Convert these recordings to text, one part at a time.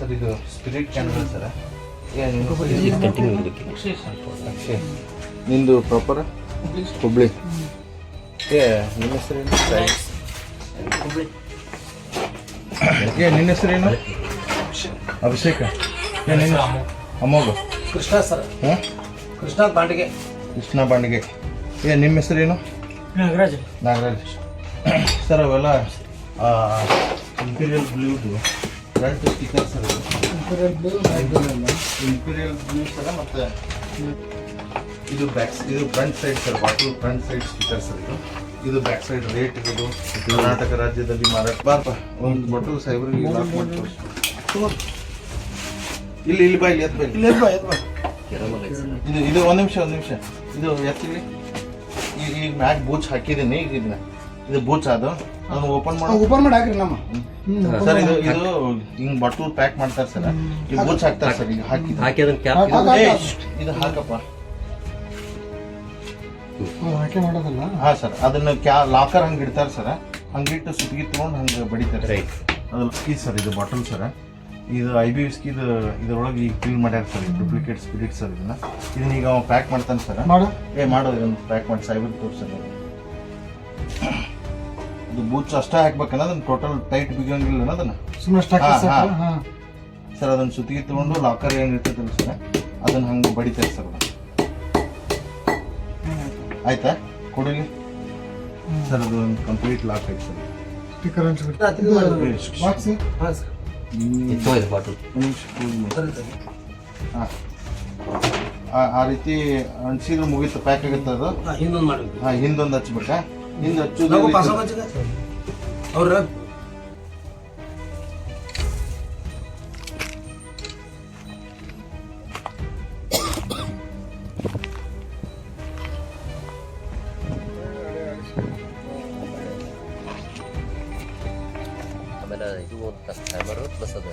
sir ಇದು spirit ಕ್ಯಾನ್ವಲ್ sir. Akshay ನಿಂದು ಪ್ರಾಪರ್ ಹುಬ್ಳಿ ಏ ನಿನ್ನ ಹೆಸರೇನು? ಏ ನಿನ್ನ ಹೆಸರೇನು? ಅಭಿಷೇಕ. ಏ ನಿನ್ನ ಕೃಷ್ಣ ಸರ್. ಹಾಂ ಕೃಷ್ಣ ಬಾಂಡಿಗೆ ಕೃಷ್ಣ ಬಾಂಡಿಗೆ ಏ ನಿಮ್ಮ ಹೆಸರೇನು? ನಾಗರಾಜ್. ನಾಗರಾಜ್. ಸರ್ ಅವೆಲ್ಲ imperial ಬ್ಲೂದು front sticker sir imperial blue sir ಮತ್ತು ಇದು ಬ್ಯಾಕ್ ಇದು front side sir bottle front side sticker sir ಇದು. ಇದು ಬ್ಯಾಕ್ ಸೈಡ್ ರೇಟ್ ಇರೋದು. ಕರ್ನಾಟಕ ರಾಜ್ಯದಲ್ಲಿ ಮಾರಾಟ ಬಾರ್ಪ ಒಂದು ಬಾಟಲ್ ಸೈಬ್ರಿಗೆ ಲಾಕ್ ಮಾಡಿ ಇಲ್ಲಿ ಇಲ್ಲಿ ಇಲ್ಲಿ ಬಾ ಇಲ್ಲಿ. ಎತ್ ಬಾ ಇಲ್ಲಿ. ಇದು ಇದು ಒಂದು ನಿಮಿಷ ಒಂದು ನಿಮಿಷ. ಇದು ಎತ್ತಿಲಿ ಈಗ ಈಗ ಮ್ಯಾಗ್ ಬೂಚ್ ಹಾಕಿದ್ದೀನಿ ಈಗ ಇದನ್ನ. ಇದು ಬೂಚ್ ಅದು. ಓಪನ್ ಮಾಡಿ ಓಪನ್ ಮಾಡಿ ಹಾಕ್ರಿ ನಮ್ಮ. ಸರ್ ಇದು ಇದು ಹಿಂಗ್ ಬಟ್ಟಲು ಪ್ಯಾಕ್ ಮಾಡ್ತಾರೆ ಸರ್. ಈ ಬೂಚ್ ಹಾಕ್ತಾರೆ ಸರ್ ಈಗ ಹಾಕಿ. ಹಾಕಿ ಅದನ್ನ ಕ್ಯಾಪ್ ಇದು ಹಾಕಪ್ಪ. ಹಾಕಿ ಮಾಡೋದಲ್ಲ? ಹಾ ಸರ್ ಅದನ್ನ ಕ್ಯಾ ಲಾಕರ್ ಹಂಗೆ ಇಡ್ತಾರೆ ಸರ್. ಹಂಗಿಟ್ಟು ಸುತ್ತಿಗೆ ತೊಗೊಂಡು ಹಂಗೆ ಬಡಿತಾರೆ ರೈಟ್. ಅದು ಸ್ಕಿ ಸರ್ ಇದು ಬಾಟಲ್ ಸರ್. ಇದು ಐ ಬಿ ವಿಸ್ಕಿದು ಇದ್ರೊಳಗೆ ಈಗ ಕ್ಲೀನ್ ಮಾಡ್ಯಾರ ಸರ್ ಡೂಪ್ಲಿಕೇಟ್ ಸ್ಪಿರಿಟ್ ಸರ್ ಇದನ್ನ. ಇದನ್ನ ಈಗ ಪ್ಯಾಕ್ ಮಾಡ್ತಾನೆ ಸರ್. ಮಾಡು. ಏ ಮಾಡೋದು ಇದನ್ನ ಪ್ಯಾಕ್ ಮಾಡಿ ಸೈಬರ್ ತೋರ್ಸಲ್ಲ ಇದು ಬೂಚ್ ಅಷ್ಟೇ ಹಾಕ್ಬೇಕನ್ನ ಅದನ್ನ ಟೋಟಲ್ ಟೈಟ್ ಬಿಗಂಗಿಲ್ಲ ಅದನ್ನ. ಸುಮ್ಮನೆ ಸ್ಟಾಕ್ ಹಾ, ಹಾ. ಹಾ. ಸರ್ ಅದನ್ನ ಸುತ್ತಿಗೆ ತಗೊಂಡು ಲಾಕರ್ ಏನು ಇರ್ತದಲ್ಲ ಸರ್ ಅದನ್ನ ಹಂಗೆ ಬಡಿತಾರೆ ಸರ್ ಅದನ್ನ. ಆಯ್ತಾ? ಕೊಡಿಲಿ ಸರ್ ಅದು ಒಂದು ಕಂಪ್ಲೀಟ್ ಲಾಕ್ ಐತೆ ಸರ್. ಸ್ಟಿಕ್ಕರ್ ಬಾಕ್ಸ್ ಬಾಟಲ್ ಒಂದ್ ನಿಮಿಷ ಕೂಲ್ ಮಾಡಿ. ಹಾ. ಆ- ಆ ರೀತಿ ಅಂಟಿಸಿದ್ರೆ ಮುಗೀತು ಪ್ಯಾಕ್ ಆಗುತ್ತೆ ಅದು? ಇನ್ನೊಂದು ಮಾಡಿ ಹಾ ಹಿಂದೊಂದು ಹಚ್ಬೇಕಾ? ಹಿಂದೆ ಹಚ್ಚೋದು. ಅವ್ರ ಆಮೇಲೆ ಇದು ಕ್ಯಾಮರಾ ಪ್ಲಸ್ ಅದು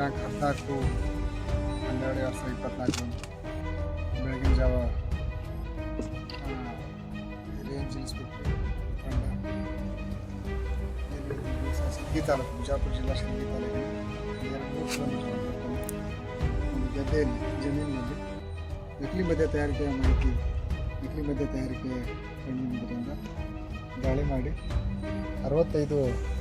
ಹದಿನಾಲ್ಕು ಹನ್ನೆರಡು ಎರಡು ಸಾವಿರದ ಇಪ್ಪತ್ನಾಲ್ಕು ಬೆಳಗಿನ ಜಾವ ಆ, ರೇಂಜ್ ಇನ್ಸ್ಪೆಕ್ಟರ್ ತಂಡ ಇಲ್ಲಿ ಸಿಂಗಿ ತಾಲೂಕು ಬಿಜಾಪುರ ಜಿಲ್ಲಾ ಸಿಂಗಿ ತಾಲೂಕಿನ ಎರಡು ಮೂರು ಕಿಲೋಮೀಟರ್ ಅಂತಕ್ಕಂಥ ಒಂದು ಗದ್ದೆಯಲ್ಲಿ ಜಮೀನಿನಲ್ಲಿ ನಕಲಿ ಮದ್ಯ ತಯಾರಿಕೆಯ ಮಾಹಿತಿ ನಕಲಿ ಮದ್ಯ ತಯಾರಿಕೆ ಕಂಡುಬಂದಿದ್ದರಿಂದ ದಾಳಿ ಮಾಡಿ ಅರವತ್ತೈದು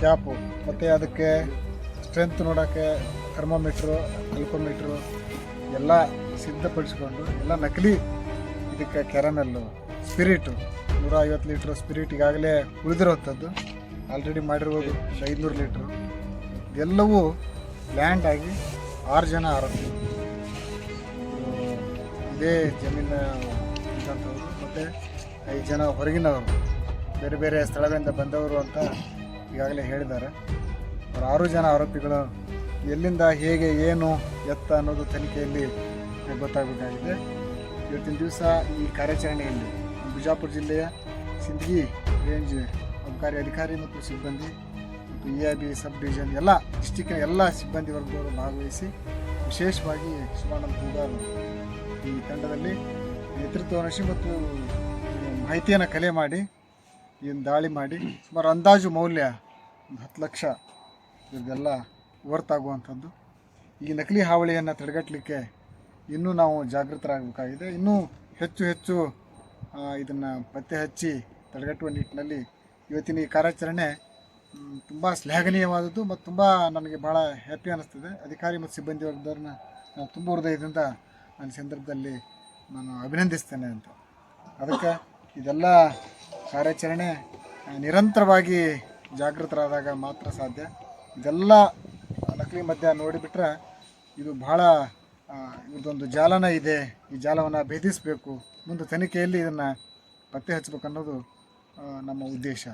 ಕ್ಯಾಪು ಮತ್ತು ಅದಕ್ಕೆ ಸ್ಟ್ರೆಂತ್ ನೋಡೋಕ್ಕೆ ಥರ್ಮೋಮೀಟ್ರು ಅಲ್ಕೋಮೀಟ್ರು ಎಲ್ಲ ಸಿದ್ಧಪಡಿಸ್ಕೊಂಡು ಎಲ್ಲ ನಕಲಿ ಇದಕ್ಕೆ ಕ್ಯಾರಮೆಲ್ಲು ಸ್ಪಿರಿಟು ನೂರ ಐವತ್ತು ಲೀಟ್ರ್ ಸ್ಪಿರಿಟ್ ಈಗಾಗಲೇ ಉಳಿದಿರೋಂಥದ್ದು ಆಲ್ರೆಡಿ ಮಾಡಿರ್ಬೋದು ಐನೂರು ಲೀಟ್ರು ಎಲ್ಲವೂ ಲ್ಯಾಂಡ್ ಆಗಿ ಆರು ಜನ ಆರೋಗ್ಯ ಇದೇ ಜಮೀನ ಇದ್ದಂಥವ್ರು, ಮತ್ತು ಐದು ಜನ ಹೊರಗಿನವರು, ಬೇರೆ ಬೇರೆ ಸ್ಥಳಗಳಿಂದ ಬಂದವರು ಅಂತ ಈಗಾಗಲೇ ಹೇಳಿದ್ದಾರೆ. ಅವರ ಆರು ಜನ ಆರೋಪಿಗಳು ಎಲ್ಲಿಂದ, ಹೇಗೆ, ಏನು ಎತ್ತ ಅನ್ನೋದು ತನಿಖೆಯಲ್ಲಿ ಗೊತ್ತಾಗಬೇಕಾಗಿದೆ. ಇವತ್ತಿನ ದಿವಸ ಈ ಕಾರ್ಯಾಚರಣೆಯಲ್ಲಿ ಬಿಜಾಪುರ ಜಿಲ್ಲೆಯ ಸಿಂದಗಿ ರೇಂಜ್ ಅಬಕಾರಿ ಅಧಿಕಾರಿ ಮತ್ತು ಸಿಬ್ಬಂದಿ ಮತ್ತು A I B sub division ಎಲ್ಲ ಡಿಸ್ಟಿಕ್ನ ಎಲ್ಲ ಸಿಬ್ಬಂದಿ ವರ್ಗದವರು ಭಾಗವಹಿಸಿ ವಿಶೇಷವಾಗಿ ಶಿವಾನಂದ ಹೂಗಾರ್ ಈ ತಂಡದಲ್ಲಿ ನೇತೃತ್ವ ಮತ್ತು ಮಾಹಿತಿಯನ್ನು ಕಲೆ ಮಾಡಿ ಇದನ್ನು ದಾಳಿ ಮಾಡಿ ಸುಮಾರು ಅಂದಾಜು ಮೌಲ್ಯ ಒಂದು ಹತ್ತು ಲಕ್ಷ ಇದೆಲ್ಲ ಆಗುವಂಥದ್ದು. ಈ ನಕಲಿ ಹಾವಳಿಯನ್ನು ತಡೆಗಟ್ಟಲಿಕ್ಕೆ ಇನ್ನೂ ನಾವು ಜಾಗೃತರಾಗಬೇಕಾಗಿದೆ. ಇನ್ನೂ ಹೆಚ್ಚು ಹೆಚ್ಚು ಇದನ್ನು ಪತ್ತೆ ಹಚ್ಚಿ ತಡೆಗಟ್ಟುವ ನಿಟ್ಟಿನಲ್ಲಿ ಇವತ್ತಿನ ಈ ಕಾರ್ಯಾಚರಣೆ ತುಂಬ ಶ್ಲಾಘನೀಯವಾದದ್ದು ಮತ್ತು ತುಂಬ ನನಗೆ ಭಾಳ ಹ್ಯಾಪಿ ಅನ್ನಿಸ್ತದೆ ಅಧಿಕಾರಿ ಮತ್ತು ಸಿಬ್ಬಂದಿ ವರ್ಗದವ್ರನ್ನ ನಾನು ತುಂಬ ಹೃದಯದಿಂದ ನನ್ನ ಸಂದರ್ಭದಲ್ಲಿ ನಾನು ಅಭಿನಂದಿಸ್ತೇನೆ ಅಂತ. ಅದಕ್ಕೆ ಇದೆಲ್ಲ ಕಾರ್ಯಾಚರಣೆ ನಿರಂತರವಾಗಿ ಜಾಗೃತರಾದಾಗ ಮಾತ್ರ ಸಾಧ್ಯ. ಇದೆಲ್ಲ ನಕಲಿ ಮಧ್ಯ ನೋಡಿಬಿಟ್ರೆ ಇದು ಬಹಳ ಇದೊಂದು ಜಾಲನ ಇದೆ. ಈ ಜಾಲವನ್ನು ಭೇದಿಸಬೇಕು. ಮುಂದೆ ತನಿಖೆಯಲ್ಲಿ ಇದನ್ನು ಪತ್ತೆ ಹಚ್ಚಬೇಕು ಅನ್ನೋದು ನಮ್ಮ ಉದ್ದೇಶ.